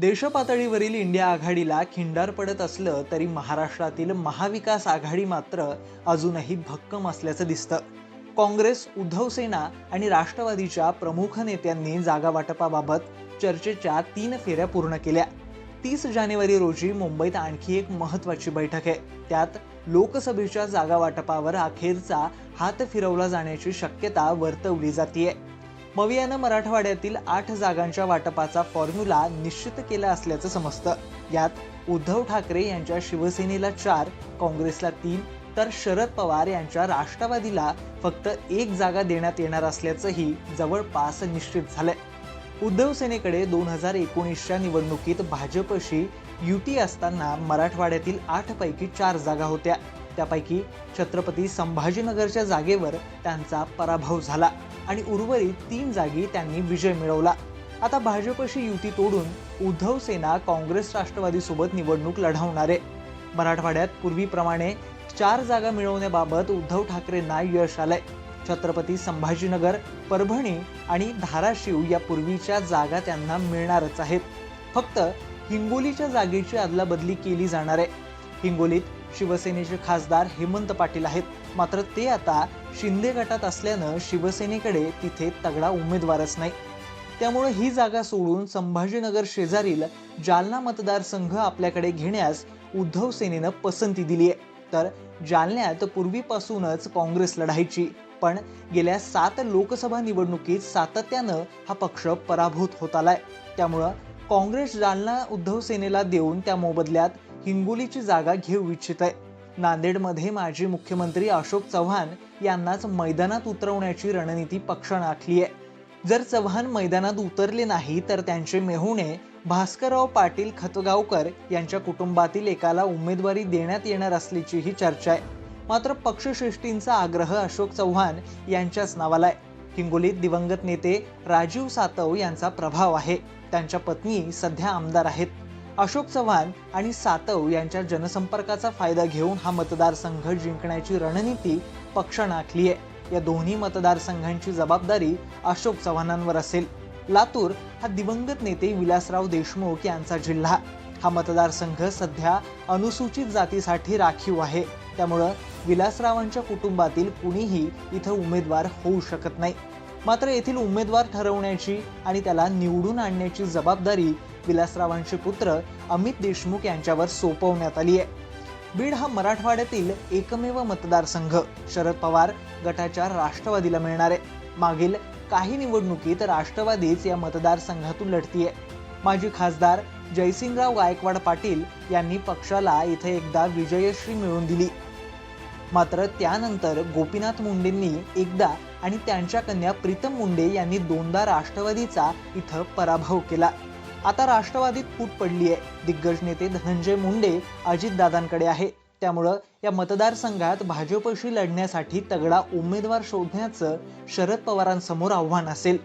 देशपातळीवरील India आघाडीला खिंडार पडत असलं तरी महाराष्ट्रातील महाविकास आघाडी मात्र अजूनही भक्कम असल्याचं दिसतं. काँग्रेस उद्धव सेना आणि राष्ट्रवादीच्या प्रमुख नेत्यांनी जागा वाटपाबाबत चर्चेच्या तीन फेऱ्या पूर्ण केल्या. तीस जानेवारी रोजी मुंबईत आणखी एक महत्वाची बैठक आहे. त्यात लोकसभेच्या जागा वाटपावर अखेरचा हात फिरवला जाण्याची शक्यता वर्तवली जाते मवियानं मराठवाड्यातील आठ जागांच्या वाटपाचा फॉर्म्युला निश्चित केला असल्याचं समजतं. यात उद्धव ठाकरे यांच्या शिवसेनेला चार काँग्रेसला तीन तर शरद पवार यांच्या राष्ट्रवादीला फक्त एक जागा देण्यात येणार असल्याचंही जवळपास निश्चित झालंय. उद्धव सेनेकडे दोन हजार एकोणीसच्या निवडणुकीत भाजपशी युती असताना मराठवाड्यातील आठपैकी चार जागा होत्या. त्यापैकी छत्रपती संभाजीनगरच्या जागेवर त्यांचा पराभव झाला आणि उर्वरित तीन जागी त्यांनी विजय मिळवला. आता भाजपशी युती तोडून उद्धव सेना काँग्रेस राष्ट्रवादीसोबत निवडणूक लढवणार. आहे मराठवाड्यात पूर्वीप्रमाणे चार जागा मिळवण्याबाबत उद्धव ठाकरेंना यश आलंय. छत्रपती संभाजीनगर परभणी आणि धाराशिव या पूर्वीच्या जागा त्यांना मिळणारच आहेत. फक्त हिंगोलीच्या जागेची अदलाबदली केली जाणार आहे. हिंगोलीत शिवसेनेचे खासदार हेमंत पाटील आहेत. मात्र ते आता शिंदे गटात असल्यानं शिवसेनेकडे तिथे तगडा उमेदवारच नाही. त्यामुळे ही जागा सोडून संभाजीनगर शेजारील जालना मतदारसंघ आपल्याकडे घेण्यास उद्धव सेनेनं पसंती दिली आहे. तर जालन्यात पूर्वीपासूनच काँग्रेस लढायची. पण गेल्या सात लोकसभा निवडणुकीत सातत्यानं हा पक्ष पराभूत होत आलाय. त्यामुळं काँग्रेस जालना उद्धव सेनेला देऊन त्या मोबदल्यात हिंगोलीची जागा घेऊ इच्छित आहे नांदेडमध्ये माजी मुख्यमंत्री अशोक चव्हाण यांनाच मैदानात उतरवण्याची रणनीती पक्षानं आखली आहे जर चव्हाण मैदानात उतरले नाही तर त्यांचे मेहुणे भास्करराव पाटील खतगावकर यांच्या कुटुंबातील एकाला उमेदवारी देण्यात येणार असल्याचीही चर्चा आहे. मात्र पक्षश्रेष्ठींचा आग्रह अशोक चव्हाण यांच्याच नावाला आहे हिंगोलीत दिवंगत नेते राजीव सातव यांचा प्रभाव आहे. त्यांच्या पत्नी सध्या आमदार आहेत. अशोक चव्हाण आणि सातव यांच्या जनसंपर्काचा फायदा घेऊन हा मतदारसंघ जिंकण्याची रणनीती पक्षानं आखली आहे. या दोन्ही मतदारसंघांची जबाबदारी अशोक चव्हाणांवर असेल. लातूर हा दिवंगत नेते विलासराव देशमुख यांचा जिल्हा. हा मतदारसंघ सध्या अनुसूचित जातीसाठी राखीव आहे. त्यामुळं विलासरावांच्या कुटुंबातील कुणीही इथं उमेदवार होऊ शकत नाही. मात्र येथील उमेदवार ठरवण्याची आणि त्याला निवडून आणण्याची जबाबदारी विलासरावांचे पुत्र अमित देशमुख यांच्यावर सोपवण्यात आली आहे. बीड हा मराठवाड्यातील एकमेव मतदारसंघ. शरद पवार गटाच्या राष्ट्रवादीला मिळणार आहे. मागील काही निवडणुकीत राष्ट्रवादीच या मतदारसंघातून लढतीये. माजी खासदार जयसिंगराव गायकवाड पाटील यांनी पक्षाला इथे एकदा विजयश्री मिळवून दिली. मात्र त्यानंतर गोपीनाथ मुंडेंनी एकदा आणि त्यांच्या कन्या प्रीतम मुंडे यांनी दोनदा राष्ट्रवादीचा इथं पराभव केला. आता राष्ट्रवादीत फूट पडली आहे दिग्गज नेते धनंजय मुंडे अजितदादांकडे आहे. त्यामुळं या मतदारसंघात भाजपशी लढण्यासाठी तगडा उमेदवार शोधण्याचं शरद पवारांसमोर आव्हान असेल.